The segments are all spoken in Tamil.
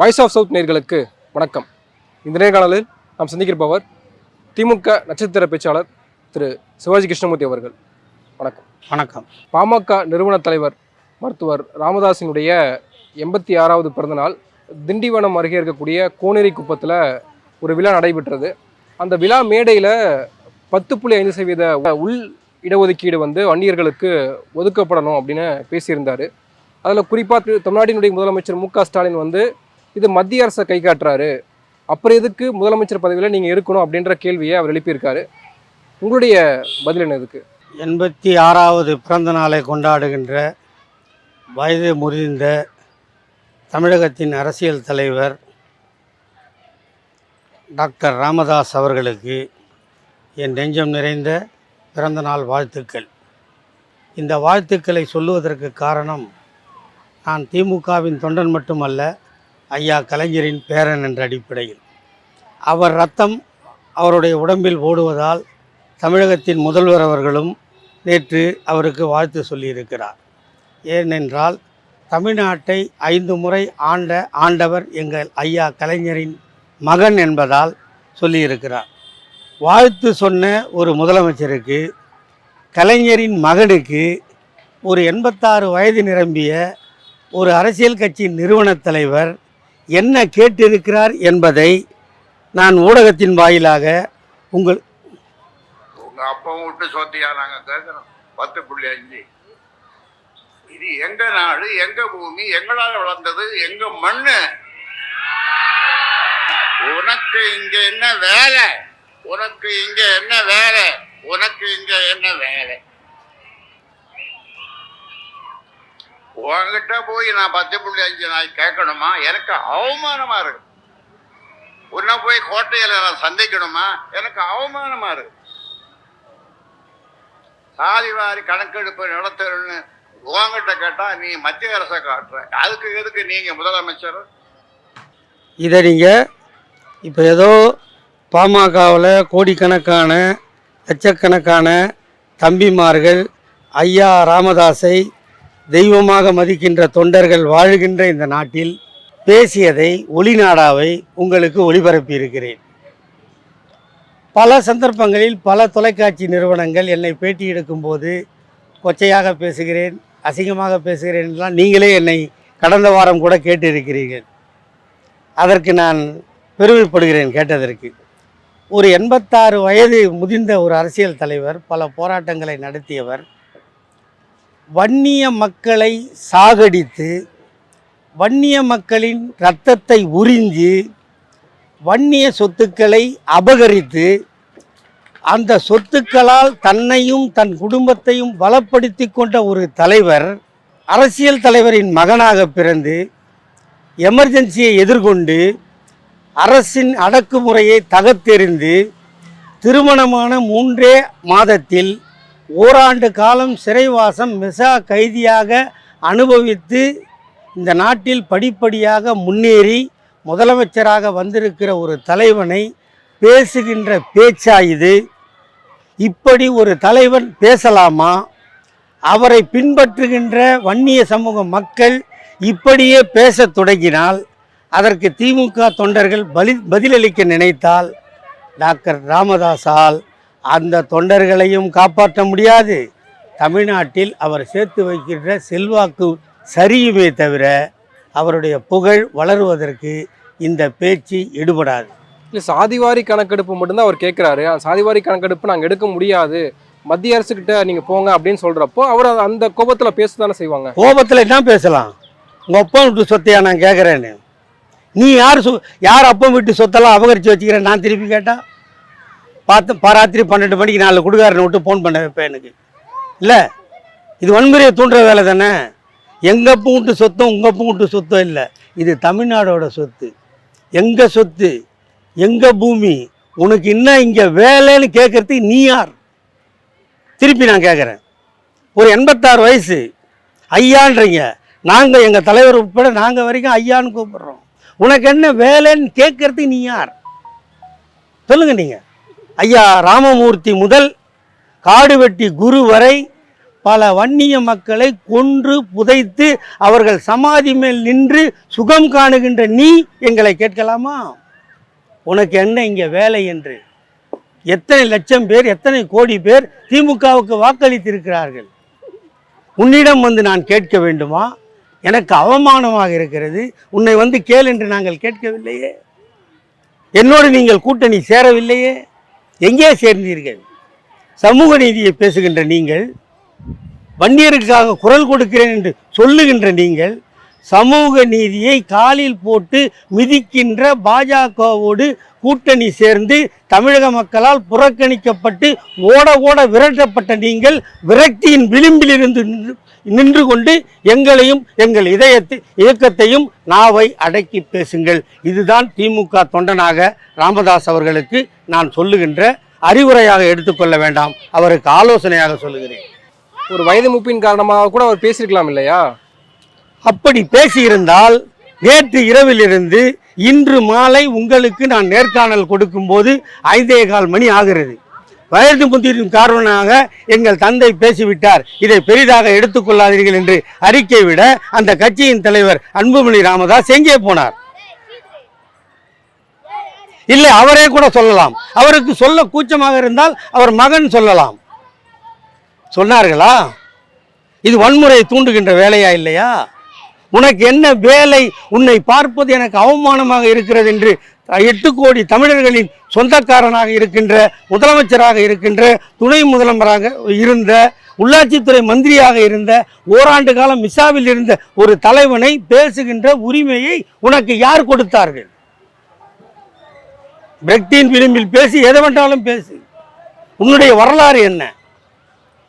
வாய்ஸ் ஆஃப் சவுத் நேர்களுக்கு வணக்கம். இந்த நேர்காணலில் நாம் சந்திக்கிருப்பவர் திமுக நட்சத்திர பேச்சாளர் திரு சிவாஜி கிருஷ்ணமூர்த்தி அவர்கள். வணக்கம். வணக்கம். பாமக நிறுவன தலைவர் மருத்துவர் ராமதாஸினுடைய எண்பத்தி ஆறாவது பிறந்தநாள் திண்டிவனம் அருகே இருக்கக்கூடிய கோனேரி குப்பத்தில் ஒரு விழா நடைபெற்றது. அந்த விழா மேடையில் பத்து புள்ளி ஐந்து சதவீத உள் இடஒதுக்கீடு வந்து வன்னியர்களுக்கு ஒதுக்கப்படணும் அப்படின்னு பேசியிருந்தார். அதில் குறிப்பாக தமிழ்நாட்டினுடைய முதலமைச்சர் மு க ஸ்டாலின் வந்து இது மத்திய அரசை கை காட்டுறாரு. அப்புறம் எதுக்கு முதலமைச்சர் பதவியில் நீங்கள் இருக்கணும் அப்படின்ற கேள்வியை அவர் எழுப்பியிருக்காரு. உங்களுடைய பதில் என்ன இதுக்கு? எண்பத்தி ஆறாவது பிறந்த நாளை கொண்டாடுகின்ற வயது முறிந்த தமிழகத்தின் அரசியல் தலைவர் டாக்டர் ராமதாஸ் அவர்களுக்கு என் நெஞ்சம் நிறைந்த பிறந்தநாள் வாழ்த்துக்கள். இந்த வாழ்த்துக்களை சொல்லுவதற்கு காரணம் நான் திமுகவின் தொண்டன் மட்டுமல்ல ஐயா கலைஞரின் பேரன் என்ற அடிப்படையில். அவர் ரத்தம் அவருடைய உடம்பில் ஓடுவதால் தமிழகத்தின் முதல்வர் அவர்களும் நேற்று அவருக்கு வாழ்த்து சொல்லியிருக்கிறார். ஏனென்றால் தமிழ்நாட்டை ஐந்து முறை ஆண்ட ஆண்டவர் எங்கள் ஐயா கலைஞரின் மகன் என்பதால் சொல்லியிருக்கிறார். வாழ்த்து சொன்ன ஒரு முதலமைச்சருக்கு கலைஞரின் மகனுக்கு ஒரு எண்பத்தாறு வயது நிரம்பிய ஒரு அரசியல் கட்சியின் நிறுவனத் தலைவர் என்ன கேட்டிருக்கிறார் என்பதை நான் ஊடகத்தின் வாயிலாக உங்கள் உங்கள் அப்பாவும் விட்டு சொத்தியா நாங்கள் கேட்குறோம். பத்து புள்ளி அஞ்சு. இது எங்க நாடு எங்க பூமி எங்களால் வளர்ந்தது எங்க மண்ணு? உனக்கு இங்க என்ன வேலை? உனக்கு இங்க என்ன வேலை? உனக்கு இங்க என்ன வேலை? உங்ககிட்ட போய் நான் பத்து புள்ளி அஞ்சு நாய் கேட்கணுமா? எனக்கு அவமானமா இருக்கு. உன்ன போய் கோட்டையில நான் சந்திக்கணுமா? எனக்கு அவமானமா இருக்கு. சாதி வாரி கணக்கெடுப்பு நடத்தணும்னு உங்ககிட்ட கேட்டா நீ மத்திய அரசை காட்டுற. அதுக்கு எதுக்கு நீங்க முதலமைச்சர்? இதை நீங்கள் இப்போ ஏதோ பாமகவில் கோடிக்கணக்கான லட்சக்கணக்கான தம்பிமார்கள் ஐயா ராமதாஸை தெய்வமாக மதிக்கின்ற தொண்டர்கள் வாழுகின்ற இந்த நாட்டில் பேசியதை ஒளிநாடாவை உங்களுக்கு ஒளிபரப்பி இருக்கிறேன் பல சந்தர்ப்பங்களில் பல தொலைக்காட்சி நிறுவனங்கள் என்னை பேட்டி எடுக்கும்போது கொச்சையாக பேசுகிறேன் அசிங்கமாக பேசுகிறேன்லாம் நீங்களே என்னை கடந்த வாரம் கூட கேட்டிருக்கிறீர்கள். அதற்கு நான் பெருமைப்படுகிறேன் கேட்டதற்கு. ஒரு எண்பத்தாறு வயது முதிர்ந்த ஒரு அரசியல் தலைவர் பல போராட்டங்களை நடத்தியவர் வன்னிய மக்களை சாகடித்து வன்னிய மக்களின் இரத்தத்தை உறிஞ்சி வன்னிய சொத்துக்களை அபகரித்து அந்த சொத்துக்களால் தன்னையும் தன் குடும்பத்தையும் பலப்படுத்தி கொண்ட ஒரு தலைவர் அரசியல் தலைவரின் மகனாக பிறந்து எமர்ஜென்சியை எதிர்கொண்டு அரசின் அடக்குமுறையை தகர்த்தெறிந்து திருமணமான மூன்றே மாதத்தில் ஓராண்டு காலம் சிறைவாசம் மிசா கைதியாக அனுபவித்து இந்த நாட்டில் படிப்படியாக முன்னேறி முதலமைச்சராக வந்திருக்கிற ஒரு தலைவனை பேசுகின்ற பேச்சா இது? இப்படி ஒரு தலைவன் பேசலாமா? அவரை பின்பற்றுகின்ற வன்னிய சமூக மக்கள் இப்படியே பேசத் தொடங்கினால் அதற்கு திமுக தொண்டர்கள் பலி பதிலளிக்க நினைத்தால் டாக்டர் ராமதாசால் அந்த தொண்டர்களையும் காப்பாற்ற முடியாது. தமிழ்நாட்டில் அவர் சேர்த்து வைக்கின்ற செல்வாக்கு சரியுமே தவிர அவருடைய புகழ் வளருவதற்கு இந்த பேச்சு எடுபடாது இல்லை சாதிவாரி கணக்கெடுப்பு மட்டும்தான் அவர் கேட்குறாரு சாதிவாரி கணக்கெடுப்பு நாங்கள் எடுக்க முடியாது. மத்திய அரசுக்கிட்ட நீங்கள் போங்க அப்படின்னு சொல்கிறப்போ அவர் அந்த கோபத்தில் பேச தானே செய்வாங்க. கோபத்தில் என்ன பேசலாம்? உங்கள் அப்பா வீட்டு சொத்தையா நான் கேட்குறேன்னு நீ யார் சொ யார் அப்பா வீட்டு சொத்தெல்லாம் அபகரித்து வச்சுக்கிறேன் நான் திருப்பி கேட்டா? பார்த்து பாராத்திரி பன்னெண்டு மணிக்கு நாலு குடுகாரனை விட்டு ஃபோன் பண்ண வைப்பேன் எனக்கு. இல்லை இது வன்முறையை தூண்டுற வேலை தானே? எங்கள் அப்பா சொத்தும் உங்கள் அப்பா சொத்தம் சொத்தும் இல்லை. இது தமிழ்நாடோட சொத்து. எங்கள் சொத்து? எங்கள் பூமி? உனக்கு இன்னும் இங்கே வேலைன்னு கேட்கறதுக்கு நீ யார்? திருப்பி நான் கேட்குறேன் ஒரு எண்பத்தாறு வயசு. ஐயான்றீங்க. நாங்கள் எங்கள் தலைவர் உட்பட நாங்கள் வரைக்கும் ஐயான்னு கூப்பிடுறோம். உனக்கு என்ன வேலைன்னு கேட்கறதுக்கு நீ யார்? சொல்லுங்கள் நீங்கள் ஐயா ராமமூர்த்தி முதல் காடுவெட்டி குரு வரை பல வன்னிய மக்களை கொன்று புதைத்து அவர்கள் சமாதி மேல் நின்று சுகம் காணுகின்ற நீ எங்களை கேட்கலாமா? உனக்கு என்ன இங்கே வேலை என்று? எத்தனை லட்சம் பேர் எத்தனை கோடி பேர் திமுகவுக்கு வாக்களித்திருக்கிறார்கள்? உன்னிடம் வந்து நான் கேட்க வேண்டுமா? எனக்கு அவமானமாக இருக்கிறது. உன்னை வந்து கேள் என்று நாங்கள் கேட்கவில்லையே. என்னோடு நீங்கள் கூட்டணி சேரவில்லையே. எங்கே சேர்ந்தீர்கள்? சமூக நீதியை பேசுகின்ற நீங்கள் வன்னியருக்காக குரல் கொடுக்கிறேன் என்று சொல்லுகின்ற நீங்கள் சமூக நீதியை காலில் போட்டு மிதிக்கின்ற பாஜகவோடு கூட்டணி சேர்ந்து தமிழக மக்களால் புறக்கணிக்கப்பட்டு ஓட ஓட விரட்டப்பட்ட நீங்கள் விரக்தியின் விளிம்பிலிருந்து நின்று கொண்டு எங்களையும் எங்கள் இதயத்தை இயக்கத்தையும் நாவை அடக்கி பேசுங்கள். இதுதான் திமுக தொண்டனாக ராமதாஸ் அவர்களுக்கு நான் சொல்லுகின்ற அறிவுரையாக எடுத்துக்கொள்ள வேண்டாம். அவருக்கு ஆலோசனையாக சொல்லுகிறேன். ஒரு வயது மூப்பின் காரணமாக கூட அவர் பேசியிருக்கலாம் இல்லையா? அப்படி பேசியிருந்தால் நேற்று இரவிலிருந்து இன்று மாலை உங்களுக்கு நான் நேர்காணல் கொடுக்கும்போது ஐந்தே கால் மணி ஆகிறது. வயது முதிரின் காரணமாக எங்கள் தந்தை பேசிவிட்டார். இதை பெரிதாக எடுத்துக்கொள்ளாதீர்கள் என்று அறிக்கை விட அந்த கட்சியின் தலைவர் அன்புமணி ராமதாஸ் எங்கே போனார்? இல்லை அவரே கூட சொல்லலாம். அவருக்கு சொல்ல கூச்சமாக இருந்தால் அவர் மகன் சொல்லலாம். சொன்னார்களா? இது வன்முறையை தூண்டுகின்ற வேலையா இல்லையா? உனக்கு என்ன வேலை? உன்னை பார்ப்பது எனக்கு அவமானமாக இருக்கிறது என்று எட்டு கோடி தமிழர்களின் சொந்தக்காரனாக இருக்கின்ற முதலமைச்சராக இருக்கின்ற துணை முதல்வராக இருந்த உள்ளாட்சித்துறை மந்திரியாக இருந்த ஓராண்டு காலம் மிசாவில் இருந்த ஒரு தலைவனை பேசுகின்ற உரிமையை உனக்கு யார் கொடுத்தார்கள்? பிரக்தியின் விளிம்பில் பேசி எதை வேண்டாலும் பேசு. உன்னுடைய வரலாறு என்ன?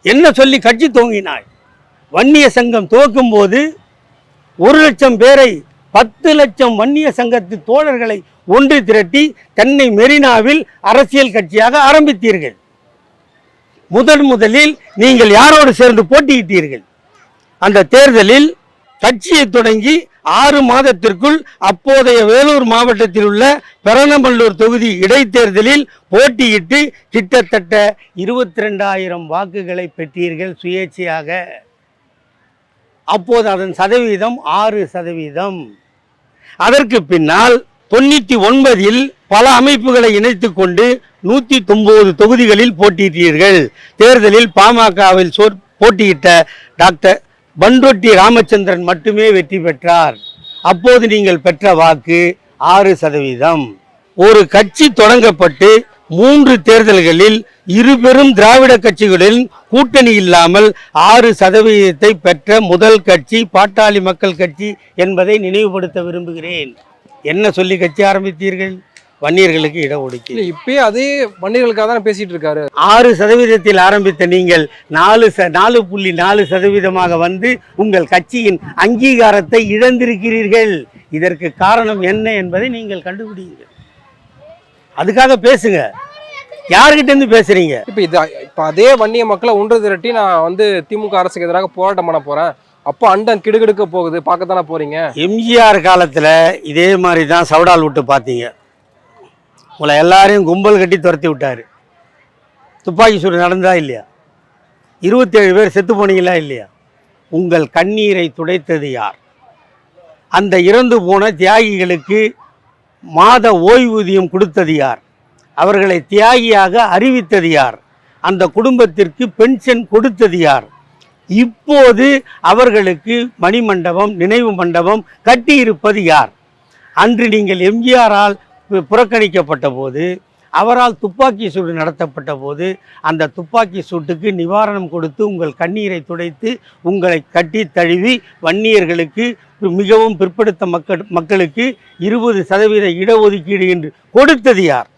என்ன சொல்லி கட்சி தோங்கினாய் வன்னிய சங்கம் துவக்கும் போது ஒரு லட்சம் பேரை பத்து லட்சம் வன்னிய சங்கத்து தோழர்களை ஒன்று திரட்டி தென்னை மெரினாவில் அரசியல் கட்சியாக ஆரம்பித்தீர்கள். முதன் முதலில் நீங்கள் யாரோடு சேர்ந்து போட்டியிட்டீர்கள்? அந்த தேர்தலில் கட்சியை தொடங்கி ஆறு மாதத்திற்குள் அப்போதைய வேலூர் மாவட்டத்தில் உள்ள பெரணமல்லூர் தொகுதி இடைத்தேர்தலில் போட்டியிட்டு கிட்டத்தட்ட இருபத்தி ரெண்டாயிரம் வாக்குகளை பெற்றீர்கள் சுயேட்சையாக. அப்போது அதன் சதவீதம் ஆறு சதவீதம். அதற்கு பின்னால் தொண்ணூற்றி ஒன்பதில் பல அமைப்புகளை இணைத்துக் கொண்டு நூற்றி தொம்பது தொகுதிகளில் போட்டியிட்டீர்கள். தேர்தலில் பாமகவில் சோர் போட்டியிட்ட டாக்டர் பன்ரொட்டி ராமச்சந்திரன் மட்டுமே வெற்றி பெற்றார். அப்போது நீங்கள் பெற்ற வாக்கு ஆறு சதவீதம். ஒரு கட்சி தொடங்கப்பட்டு மூன்று தேர்தல்களில் இருபெரும் திராவிட கட்சிகளின் கூட்டணி இல்லாமல் ஆறு சதவீதத்தை பெற்ற முதல் கட்சி பாட்டாளி மக்கள் கட்சி என்பதை நினைவுபடுத்த விரும்புகிறேன். என்ன சொல்லி கட்சி ஆரம்பித்தீர்கள்? வன்னியர்களுக்கு இடஒதுக்கீடு இப்பயே அதே வன்னியர்களுக்காக தான் பேசிட்டு இருக்காரு. ஆறு சதவீதத்தில் ஆரம்பித்த நீங்கள் நாலு ச நாலு புள்ளி நாலு சதவீதமாக வந்து உங்கள் கட்சியின் அங்கீகாரத்தை இழந்திருக்கிறீர்கள். இதற்கு காரணம் என்ன என்பதை நீங்கள் கண்டுபிடிங்கள் அதுக்காக பேசுங்க. யாருக்கிட்ட இருந்து பேசுறீங்க? இப்ப இது இப்ப அதே வன்னிய மக்களை ஒன்று திரட்டி நான் வந்து திமுக அரசுக்கு எதிராக போராட்டம் பண்ண போறேன். அப்போ அண்டம் கிடுகிடுக்க போகுது. பார்க்கத்தானே போறீங்க? எம்ஜிஆர் காலத்தில் இதே மாதிரி தான் சவுடால் விட்டு பார்த்தீங்க. உங்களை எல்லாரையும் கும்பல் கட்டி துரத்தி விட்டார். துப்பாக்கி சூடு நடந்ததா இல்லையா? இருபத்தேழு பேர் செத்து போனீங்களா இல்லையா? உங்கள் கண்ணீரை துடைத்தது யார்? அந்த இறந்து போன தியாகிகளுக்கு மாத ஓய்வூதியம் கொடுத்தது யார்? அவர்களை தியாகியாக அறிவித்தது யார்? அந்த குடும்பத்திற்கு பென்ஷன் கொடுத்தது யார்? இப்போது அவர்களுக்கு மணிமண்டபம் நினைவு மண்டபம் கட்டியிருப்பது யார்? அன்று நீங்கள் எம்ஜிஆரால் புறக்கணிக்கப்பட்ட போது அவரால் துப்பாக்கி சூடு நடத்தப்பட்ட போது அந்த துப்பாக்கி சூட்டுக்கு நிவாரணம் கொடுத்து உங்கள் கண்ணீரை துடைத்து உங்களை கட்டி தழுவி வன்னியர்களுக்கு மிகவும் பிற்படுத்த மக்கள் மக்களுக்கு இருபது சதவீத இடஒதுக்கீடு என்று கொடுத்தது யார்?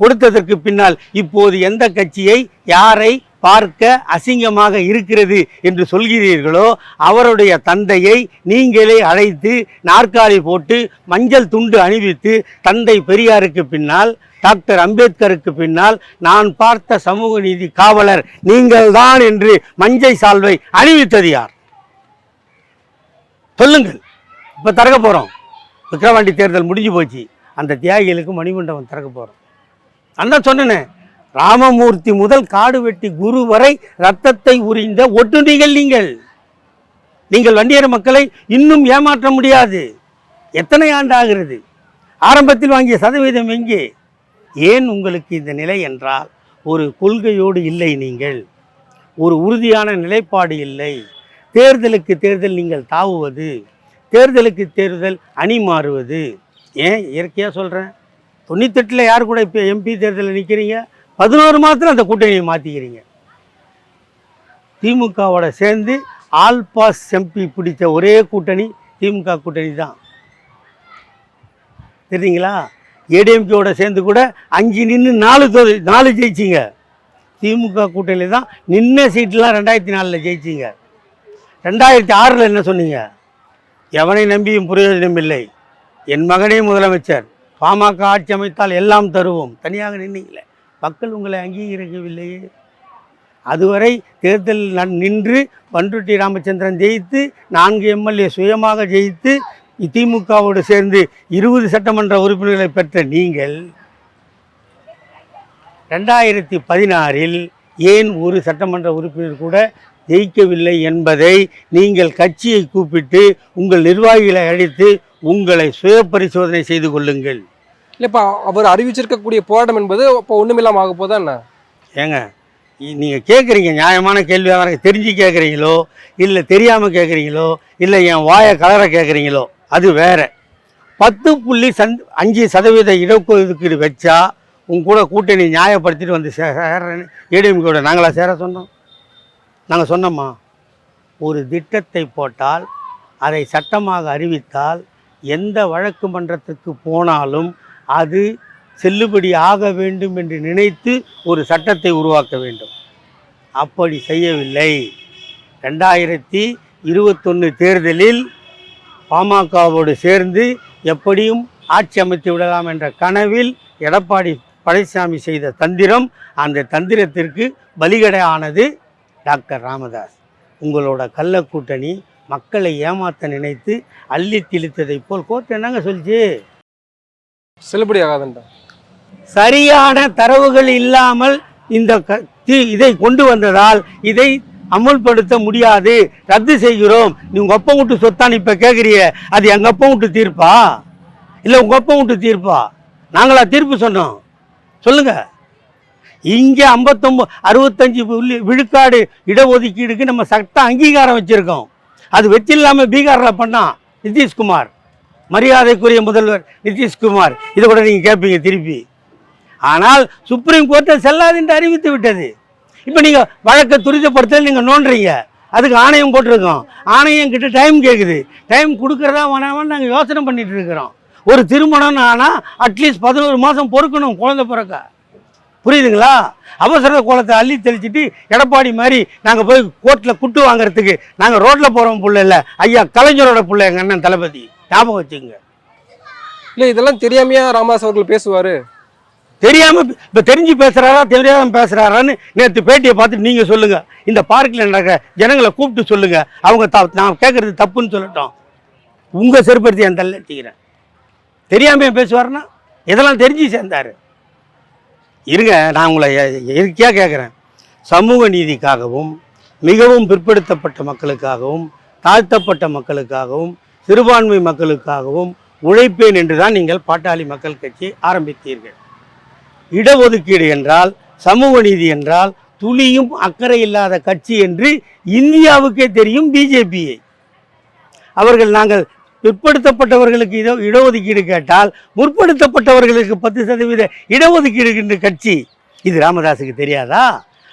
கொடுத்ததற்கு பின்னால் இப்போது எந்த கட்சியை யாரை பார்க்க அசிங்கமாக இருக்கிறது என்று சொல்கிறீர்களோ அவருடைய தந்தையை நீங்களே அழைத்து நாற்காலி போட்டு மஞ்சள் துண்டு அணிவித்து தந்தை பெரியாருக்கு பின்னால் டாக்டர் அம்பேத்கருக்கு பின்னால் நான் பார்த்த சமூக நீதி காவலர் நீங்கள்தான் என்று மஞ்சை சால்வை அணிவித்தது யார்? சொல்லுங்கள். இப்போ திறக்க போகிறோம் விக்கிரவாண்டி தேர்தல் முடிஞ்சு போச்சு. அந்த தியாகிகளுக்கு மணிமண்டபம் திறக்க போகிறோம் அந்த தான் ராமமூர்த்தி முதல் காடு வெட்டி குரு வரை ரத்தத்தை உறிந்த ஒட்டுணிகள் நீங்கள். நீங்கள் வண்டியர் மக்களை இன்னும் ஏமாற்ற முடியாது. எத்தனை ஆண்டு ஆகிறது ஆரம்பத்தில் வாங்கிய சதவீதம் எங்கே? ஏன் உங்களுக்கு இந்த நிலை என்றால் ஒரு கொள்கையோடு இல்லை நீங்கள். ஒரு உறுதியான நிலைப்பாடு இல்லை. தேர்தலுக்கு தேர்தல் நீங்கள் தாவுவது தேர்தலுக்கு தேர்தல் அணி மாறுவது. ஏன் இயற்கையாக சொல்கிறேன் தொண்ணூத்தெட்டில் யார் கூட இப்போ எம்பி தேர்தலில் நிற்கிறீங்க பதினோரு மாதத்தில் அந்த கூட்டணியை மாற்றிக்கிறீங்க திமுகவோட சேர்ந்து ஆல் பாஸ் எம்பி பிடிச்ச ஒரே கூட்டணி திமுக கூட்டணி தான் தெரியுங்களா ஏடிஎம்கேவோட சேர்ந்து கூட அஞ்சு நின்று நாலு தொ- நாலு ஜெயிச்சிங்க. திமுக கூட்டணியில் தான் நின்ன சீட்லாம் ரெண்டாயிரத்தி நாலில் ஜெயிச்சிங்க. ரெண்டாயிரத்தி ஆறில் என்ன சொன்னீங்க? எவனை நம்பியும் பிரயோஜனம் இல்லை. என் மகனே முதலமைச்சர். பாமக ஆட்சி அமைத்தால் எல்லாம் தருவோம். தனியாக நின்னீங்களே. மக்கள் உங்களை அங்கீகரிக்கவில்லையே அதுவரை தேர்தல் நன்- நின்று பண்ருட்டி ராமச்சந்திரன் ஜெயித்து நான்கு எம்எல்ஏ சுயமாக ஜெயித்து திமுகவோடு சேர்ந்து இருபது சட்டமன்ற உறுப்பினர்களை பெற்ற நீங்கள் ரெண்டாயிரத்தி பதினாறில் ஏன் ஒரு சட்டமன்ற உறுப்பினர் கூட ஜெயிக்கவில்லை என்பதை நீங்கள் கட்சியை கூப்பிட்டு உங்கள் நிர்வாகிகளை அழைத்து உங்களை சுய பரிசோதனை செய்து கொள்ளுங்கள். இல்லை இப்போ அவர் அறிவிச்சிருக்கக்கூடிய போராட்டம் என்பது இப்போ ஒன்றுமில்லாம ஆக போதா என்ன? ஏங்க நீங்கள் கேட்குறீங்க நியாயமான கேள்வியாக எனக்கு தெரிஞ்சு கேட்குறீங்களோ இல்லை தெரியாமல் கேட்குறீங்களோ இல்லை என் வாயை கலர கேட்குறீங்களோ அது வேற. பத்து புள்ளி சந் அஞ்சு சதவீத இடஒதுக்கீடு வச்சா உங்க கூட கூட்டணி நியாயப்படுத்திட்டு வந்து சே- சேர்றேன்னு ஏடிஎம்கேட நாங்களாக சேர சொன்னோம். நாங்கள் சொன்னோம்மா ஒரு திட்டத்தை போட்டால் அதை சட்டமாக அறிவித்தால் எந்த வழக்கு மன்றத்துக்கு போனாலும் அது செல்லுபடி ஆக வேண்டும் என்று நினைத்து ஒரு சட்டத்தை உருவாக்க வேண்டும். அப்படி செய்யவில்லை. ரெண்டாயிரத்தி இருபத்தொன்று தேர்தலில் பாமகவோடு சேர்ந்து எப்படியும் ஆட்சி அமைத்து விடலாம் என்ற கனவில் எடப்பாடி பழனிசாமி செய்த தந்திரம் அந்த தந்திரத்திற்கு பலிகடை ஆனது டாக்டர் ராமதாஸ். உங்களோட கள்ள கூட்டணி மக்களை ஏமாற்ற நினைத்து அள்ளி திழித்ததைப் போல் கோர்ட் என்னங்க சொல்லிச்சு? செல்லுபடி ஆகாதுன்ட்டா சரியான தரவுகள் இல்லாமல் இந்த க- இதை கொண்டு வந்ததால் இதை அமுல்படுத்த முடியாது. ரத்து செய்கிறோம். நீ உங்கள் அப்பா விட்டு சொத்தான் இப்போ கேட்குறிய அது எங்கள் அப்பா விட்டு தீர்ப்பா? இல்லை உங்கள் அப்பா விட்டு தீர்ப்பா? நாங்களா தீர்ப்பு சொன்னோம். சொல்லுங்கள் இங்கே ஐம்பத்தொம்பது அறுபத்தஞ்சு புள்ளி விழுக்காடு இடஒதுக்கீடுக்கு நம்ம சட்ட அங்கீகாரம் வச்சுருக்கோம். அது வச்சு இல்லாமல் பீகாரில் பண்ணான் நிதிஷ்குமார். மரியாதைக்குரிய முதல்வர் நிதிஷ்குமார். இதை கூட நீங்கள் கேட்பீங்க திருப்பி. ஆனால் சுப்ரீம் கோர்ட்டை செல்லாது என்று அறிவித்து விட்டது. இப்போ நீங்கள் வழக்கை துரிதப்படுத்தல் நீங்கள் நோண்டுறீங்க. அதுக்கு ஆணையம் போட்டிருக்கோம். ஆணையம் கிட்ட டைம் கேட்குது டைம் கொடுக்குறதா வேணாமல் நாங்கள் யோசனை பண்ணிட்டு இருக்கிறோம். ஒரு திருமணம்னு ஆனால் அட்லீஸ்ட் பதினோரு மாதம் பொறுக்கணும் குழந்தை பிறக்க. புரியுதுங்களா? அவசர கோலத்தை அள்ளி தெளிச்சிட்டு எடப்பாடி மாதிரி நாங்கள் போய் கோர்ட்டில் குட்டு வாங்குறதுக்கு நாங்கள் ரோட்டில் போகிறோம் பிள்ளை இல்லை. ஐயா கலைஞரோட பிள்ளை எங்கள் அண்ணன் தளபதி. ஞாபகம் வச்சுங்க இல்லை இதெல்லாம் தெரியாமையா ராமதாஸ் அவர்கள் பேசுவார்? தெரியாம இப்ப தெரிஞ்சு பேசுறாரா தெரியாம பேசுறாரான்னு நேற்று பேட்டியை பார்த்துட்டு நீங்க சொல்லுங்க. இந்த பார்க்கில் நடக்கிற ஜனங்களை கூப்பிட்டு சொல்லுங்க. அவங்க த- நான் கேட்கறது தப்புன்னு சொல்லட்டும். உங்க செருப்படுத்தி என் தள்ள வச்சுக்கிறேன் தெரியாம பேசுவாருன்னா இதெல்லாம் தெரிஞ்சு சேர்ந்தாரு. இருங்க நான் உங்களை இயற்கையாக கேட்குறேன் சமூக நீதிக்காகவும் மிகவும் பிற்படுத்தப்பட்ட மக்களுக்காகவும் தாழ்த்தப்பட்ட மக்களுக்காகவும் சிறுபான்மை மக்களுக்காகவும் உழைப்பேன் என்று தான் நீங்கள் பாட்டாளி மக்கள் கட்சி ஆரம்பித்தீர்கள். இடஒதுக்கீடு என்றால் சமூக நீதி என்றால் துளியும் அக்கறை இல்லாத கட்சி என்று இந்தியாவுக்கே தெரியும் பிஜேபியை. அவர்கள் நாங்கள் பிற்படுத்தப்பட்டவர்களுக்கு இட இடஒதுக்கீடு கேட்டால் முற்படுத்தப்பட்டவர்களுக்கு பத்து சதவீத இடஒதுக்கீடு என்ற கட்சி. இது ராமதாஸுக்கு தெரியாதா?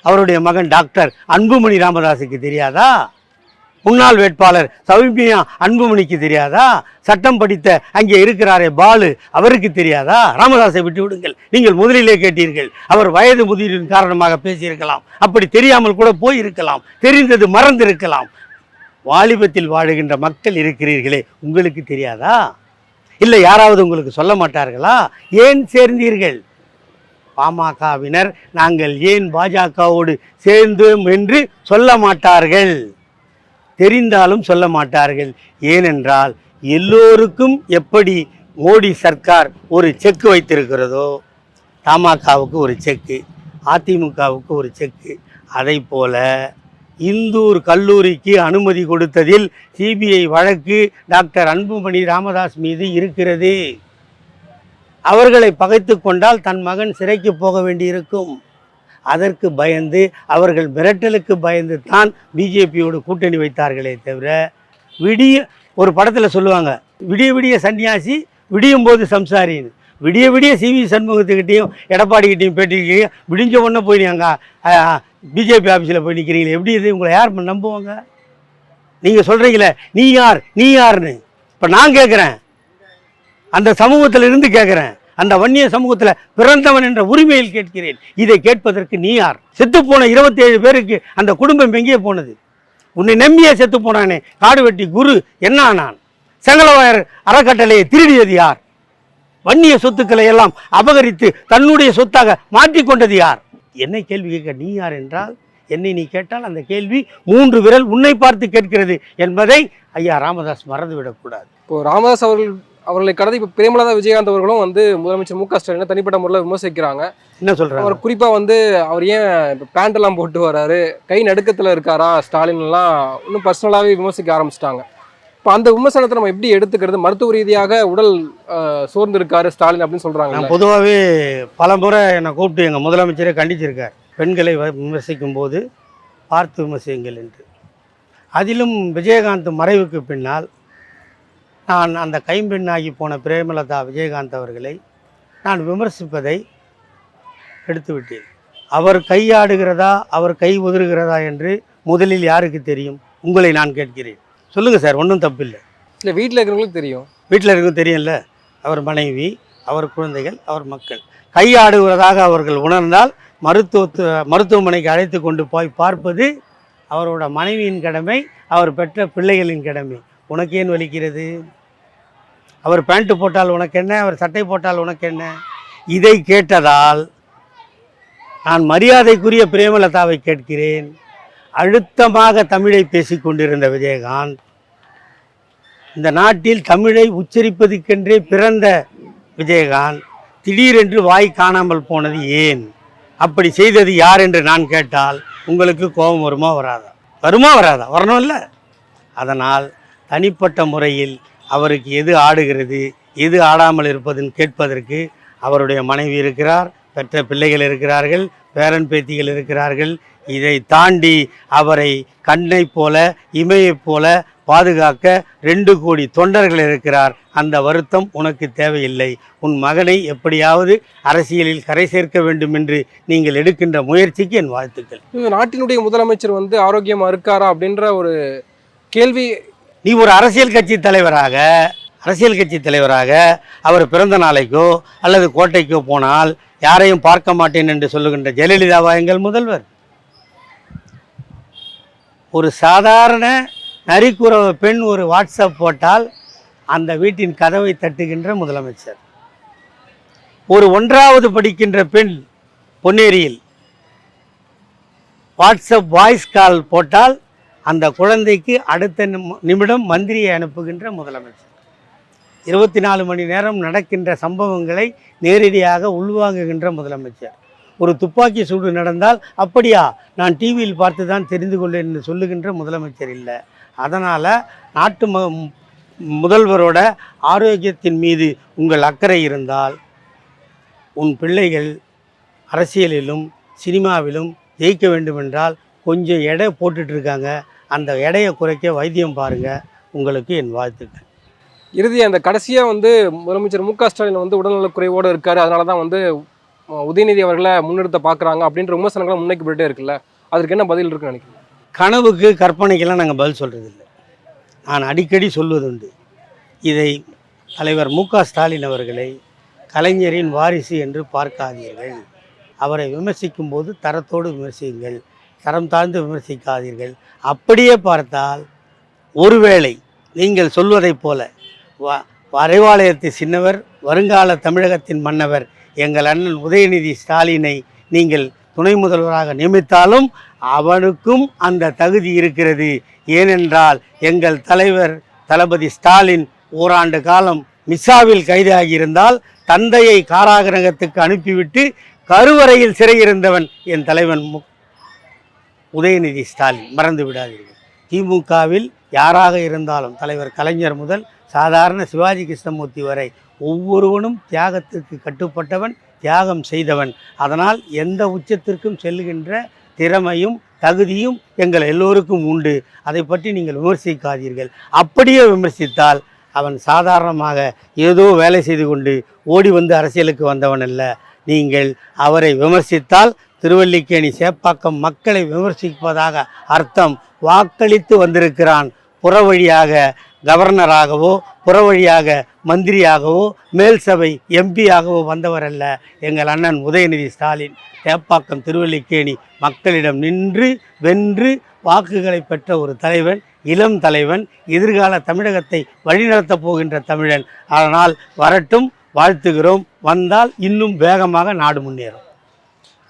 அவருடைய மகன் டாக்டர் அன்புமணி ராமதாஸுக்கு தெரியாதா? முன்னாள் வேட்பாளர் சௌமியா அன்புமணிக்கு தெரியாதா? சட்டம் படித்த அங்கே இருக்கிறாரே பாலு அவருக்கு தெரியாதா? ராமதாஸை விட்டு விடுங்கள். நீங்கள் முதலிலே கேட்டீர்கள். அவர் வயது முதிரின் காரணமாக பேசியிருக்கலாம். அப்படி தெரியாமல் கூட போயிருக்கலாம். தெரிந்தது மறந்திருக்கலாம். வாலிபத்தில் வாழுகின்ற மக்கள் இருக்கிறீர்களே உங்களுக்கு தெரியாதா? இல்லை யாராவது உங்களுக்கு சொல்ல மாட்டார்களா? ஏன் சேர்ந்தீர்கள்? பாமகவினர் நாங்கள் ஏன் பாஜகவோடு சேர்ந்தோம் என்று சொல்ல மாட்டார்கள். தெரிந்தாலும் சொல்ல மாட்டார்கள். ஏனென்றால் எல்லோருக்கும் எப்படி மோடி சர்க்கார் ஒரு செக்கு வைத்திருக்கிறதோ தமாகாவுக்கு ஒரு செக்கு அதிமுகவுக்கு ஒரு செக்கு. அதை போல இந்தூர் கல்லூரிக்கு அனுமதி கொடுத்ததில் சிபிஐ வழக்கு டாக்டர் அன்புமணி ராமதாஸ் மீது இருக்கிறது. அவர்களை பகைத்து கொண்டால் தன் மகன் சிறைக்கு போக வேண்டியிருக்கும். அதற்கு பயந்து அவர்கள் மிரட்டலுக்கு பயந்து தான் பிஜேபியோடு கூட்டணி வைத்தார்களே தவிர விடிய ஒரு படத்தில் சொல்லுவாங்க விடிய விடிய சன்னியாசி விடியும் போது சம்சாரின்னு. விடிய விடிய சிவி சண்முகத்துக்கிட்டையும் எடப்பாடிக்கிட்டையும் பேட்டிருக்கீங்க. விடிஞ்ச உடனே போய் நீங்கள் பிஜேபி ஆஃபீஸில் போய் நிற்கிறீங்களே எப்படி இது? உங்களை யார் நம்புவாங்க? நீங்கள் சொல்கிறீங்களே நீ யார்? நீ யாருன்னு இப்போ நான் கேட்குறேன் அந்த சமூகத்தில் இருந்து கேட்குறேன் அந்த வன்னிய சமூகத்தில் பிறந்தவன் என்ற உரிமையில் கேட்கிறேன். இதை கேட்பதற்கு நீ யார்? செத்துப்போன இருபத்தேழு பேருக்கு அந்த குடும்பம் எங்கே போனது? உன்னை நம்பியே செத்து போனானே காடு வெட்டி குரு என்ன ஆனான் செங்கலவாயர் அறக்கட்டளையை திருடியது யார்? வன்னிய சொத்துக்களை எல்லாம் அபகரித்து தன்னுடைய சொத்தாக மாற்றிக்கொண்டது யார்? என்னை கேள்வி கேட்க நீ யார் என்றால் என்னை நீ கேட்டால் அந்த கேள்வி மூன்று விரல் உன்னை பார்த்து கேட்கிறது என்பதை ஐயா ராமதாஸ் மறந்துவிடக்கூடாது இப்போ ராமதாஸ் அவர்கள் அவர்களை கடந்து இப்போ பிரேமலதா விஜயகாந்த் அவர்களும் வந்து முதலமைச்சர் மு க ஸ்டாலினை தனிப்பட்ட முறையில் விமர்சிக்கிறாங்க. என்ன சொல்றாங்க? அவர் குறிப்பா வந்து அவர் ஏன் இப்போ பேண்ட் எல்லாம் போட்டு வராரு? கை நடுக்கத்துல இருக்காரா? ஸ்டாலின் எல்லாம் இன்னும் பர்சனலாவே விமர்சிக்க ஆரம்பிச்சிட்டாங்க. இப்போ அந்த விமர்சனத்தை நம்ம எப்படி எடுத்துக்கிறது? மருத்துவ ரீதியாக உடல் அஹ், சோர்ந்து இருக்காரு ஸ்டாலின் அப்படின்னு சொல்றாங்க நான் பொதுவாகவே பல முறை என்னை கூப்பிட்டு எங்கள் முதலமைச்சரே கண்டிச்சிருக்கார். பெண்களை விமர்சிக்கும் போது பார்த்து விமர்சியுங்கள் என்று. அதிலும் விஜயகாந்த் மறைவுக்கு பின்னால் நான் அந்த கைம்பெண்ணாகி போன பிரேமலதா விஜயகாந்த் அவர்களை நான் விமர்சிப்பதை எடுத்துவிட்டேன். அவர் கையாடுகிறதா அவர் கை உதறுகிறதா என்று முதலில் யாருக்கு தெரியும்? உங்களை நான் கேட்கிறேன். சொல்லுங்கள் சார் ஒன்றும் தப்பில்லை. இல்ல வீட்டில் இருக்கிறவங்களுக்கு தெரியும். வீட்டில் இருக்கும் தெரியும்ல? அவர் மனைவி அவர் குழந்தைகள் அவர் மக்கள். கையாடுவதாக அவர்கள் உணர்ந்தால் மருத்துவத்து மருத்துவமனைக்கு அழைத்து கொண்டு போய் பார்ப்பது அவரோட மனைவியின் கடமை அவர் பெற்ற பிள்ளைகளின் கடமை. உனக்கு ஏன் வலிக்கிறது? அவர் பேண்ட்டு போட்டால் உனக்கு என்ன? அவர் சட்டை போட்டால் உனக்கு என்ன? இதை கேட்டதால் நான் மரியாதைக்குரிய பிரேமலதாவை கேட்கிறேன். அழுத்தமாக தமிழை பேசிக்கொண்டிருந்த விஜயகாந்த் இந்த நாட்டில் தமிழை உச்சரிப்பதுக்கென்றே பிறந்த விஜயகாந்த் திடீரென்று வாய் காணாமல் போனது ஏன்? அப்படி செய்தது யார் என்று நான் கேட்டால் உங்களுக்கு கோபம் வருமா வராதா? வருமா வராதா? வரணும் இல்லை அதனால் தனிப்பட்ட முறையில் அவருக்கு எது ஆடுகிறது எது ஆடாமல் இருப்பதுன்னு கேட்பதற்கு அவருடைய மனைவி இருக்கிறார் பெற்ற பிள்ளைகள் இருக்கிறார்கள் பேரன் பேத்திகள் இருக்கிறார்கள். இதை தாண்டி அவரை கண்ணைப் போல இமையைப் போல பாதுகாக்க ரெண்டு கோடி தொண்டர்கள் இருக்கிறார். அந்த வருத்தம் உனக்கு தேவையில்லை. உன் மகனை எப்படியாவது அரசியலில் கரை சேர்க்க வேண்டும் என்று நீங்கள் எடுக்கின்ற முயற்சிக்கு என் வாழ்த்துக்கள். இந்த நாட்டினுடைய முதலமைச்சர் வந்து ஆரோக்கியமாக இருக்காரா அப்படின்ற ஒரு கேள்வி நீ ஒரு அரசியல் கட்சி தலைவராக அரசியல் கட்சி தலைவராக அவர் பிறந்த நாளைக்கோ அல்லது கோட்டைக்கோ போனால் யாரையும் பார்க்க மாட்டேன் என்று சொல்லுகின்ற ஜெயலலிதாவா எங்கள் முதல்வர். ஒரு சாதாரண நரிக்குறவ பெண் ஒரு வாட்ஸ்அப் போட்டால் அந்த வீட்டின் கதவை தட்டுகின்ற முதலமைச்சர். ஒரு ஒன்றாவது படிக்கின்ற பெண் பொன்னேரியில் வாட்ஸ்அப் வாய்ஸ் கால் போட்டால் அந்த குழந்தைக்கு அடுத்த நிமிடம் மந்திரியை அனுப்புகின்ற முதலமைச்சர். இருபத்தி நாலு மணி நேரம் நடக்கின்ற சம்பவங்களை நேரடியாக உள்வாங்குகின்ற முதலமைச்சர். ஒரு துப்பாக்கி சூடு நடந்தால் அப்படியா? நான் டிவியில் பார்த்து தான் தெரிந்து கொள்ளேன் என்று சொல்லுகின்ற முதலமைச்சர் இல்லை. அதனால் நாட்டு ம முதல்வரோட ஆரோக்கியத்தின் மீது உங்கள் அக்கறை இருந்தால் உன் பிள்ளைகள் அரசியலிலும் சினிமாவிலும் ஜெயிக்க வேண்டுமென்றால் கொஞ்சம் எடை போட்டுட்ருக்காங்க அந்த எடையை குறைக்க வைத்தியம் பாருங்கள் உங்களுக்கு என் வாழ்த்துக்கள். இறுதி அந்த கடைசியா வந்து முதலமைச்சர் மு க ஸ்டாலின் வந்து உடல்நலக் குறைவோடு இருக்காரு. அதனால தான் வந்து உதயநிதி அவர்களை முன்னிறுத்த பார்க்குறாங்க அப்படின்ற விமர்சனங்கள் முன்வைக்கப்பட்டே இருக்குல்ல. அதற்கு என்ன பதில் இருக்குன்னு நினைக்கிறேன் கனவுக்கு கற்பனைக்கெல்லாம் நாங்கள் பதில் சொல்கிறதில்ல நான் அடிக்கடி சொல்வதுண்டு. இதை தலைவர் மு ஸ்டாலின் அவர்களை கலைஞரின் வாரிசு என்று பார்க்காதீர்கள். அவரை விமர்சிக்கும் போது தரத்தோடு விமர்சியுங்கள். தரம் தாழ்ந்து விமர்சிக்காதீர்கள். அப்படியே பார்த்தால் ஒருவேளை நீங்கள் சொல்வதைப் போல வ வரைவாலயத்து சின்னவர் வருங்கால தமிழகத்தின் மன்னவர் எங்கள் அண்ணன் உதயநிதி ஸ்டாலினை நீங்கள் துணை முதல்வராக நியமித்தாலும் அவனுக்கும் அந்த தகுதி இருக்கிறது. ஏனென்றால் எங்கள் தலைவர் தளபதி ஸ்டாலின் ஓராண்டு காலம் மிஸ்ஸாவில் கைதாகியிருந்தால் தந்தையை காராகிரகத்துக்கு அனுப்பிவிட்டு கருவறையில் சிறையிருந்தவன் என் தலைவன் மு உதயநிதி ஸ்டாலின் மறந்து விடாதீர்கள். திமுகவில் யாராக இருந்தாலும் தலைவர் கலைஞர் முதல் சாதாரண சிவாஜி கிருஷ்ணமூர்த்தி வரை ஒவ்வொருவனும் தியாகத்திற்கு கட்டுப்பட்டவன் தியாகம் செய்தவன். அதனால் எந்த உச்சத்திற்கும் செல்லுகின்ற திறமையும் தகுதியும் எங்கள் எல்லோருக்கும் உண்டு. அதை பற்றி நீங்கள் விமர்சிக்காதீர்கள். அப்படியே விமர்சித்தால் அவன் சாதாரணமாக ஏதோ வேலை செய்து கொண்டு ஓடி வந்து அரசியலுக்கு வந்தவன் அல்ல. நீங்கள் அவரை விமர்சித்தால் திருவல்லிக்கேணி சேப்பாக்கம் மக்களை விமர்சிப்பதாக அர்த்தம். வாக்களித்து வந்திருக்கிறான். புற வழியாக கவர்னராகவோ புற வழியாக மந்திரியாகவோ மேல் சபை எம்பியாகவோ வந்தவர் அல்ல எங்கள் அண்ணன் உதயநிதி ஸ்டாலின் சேப்பாக்கம் திருவல்லிக்கேணி மக்களிடம் நின்று வென்று வாக்குகளை பெற்ற ஒரு தலைவன் இளம் தலைவன் எதிர்கால தமிழகத்தை வழிநடத்தப் போகின்ற தமிழன். அதனால் வரட்டும் வாழ்த்துகிறோம். வந்தால் இன்னும் வேகமாக நாடு முன்னேறும்.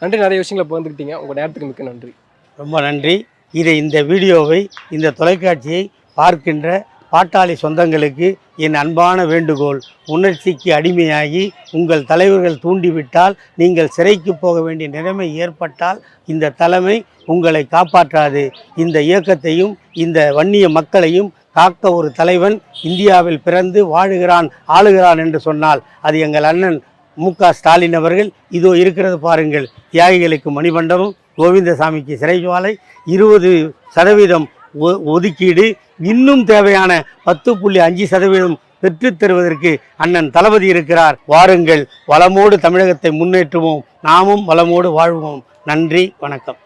நன்றி நிறைய விஷயங்களை பகிர்ந்துக்கிட்டீங்க. உங்கள் நேரத்துக்கு மிக்க நன்றி. ரொம்ப நன்றி. இதை இந்த வீடியோவை இந்த தொலைக்காட்சியை பார்க்கின்ற பாட்டாளி சொந்தங்களுக்கு என் அன்பான வேண்டுகோள். உணர்ச்சிக்கு அடிமையாகி உங்கள் தலைவர்கள் தூண்டிவிட்டால் நீங்கள் சிறைக்கு போக வேண்டிய நிலைமை ஏற்பட்டால் இந்த தலைமை உங்களை காப்பாற்றாது. இந்த இயக்கத்தையும் இந்த வன்னிய மக்களையும் காக்க ஒரு தலைவன் இந்தியாவில் பிறந்து வாழுகிறான் ஆளுகிறான் என்று சொன்னால் அது எங்கள் அண்ணன் மு க ஸ்டாலின் அவர்கள் இதோ இருக்கிறது பாருங்கள் தியாகிகளுக்கு மணிமண்டபம் கோவிந்தசாமிக்கு சிறைச்சாலை இருபது சதவீதம் ஒ- ஒதுக்கீடு இன்னும் தேவையான பத்து புள்ளி அஞ்சு சதவீதம் பெற்றுத் தருவதற்கு அண்ணன் தளபதி இருக்கிறார். வாருங்கள் வளமோடு தமிழகத்தை முன்னேற்றுவோம் நாமும் வளமோடு வாழ்வோம். நன்றி வணக்கம்.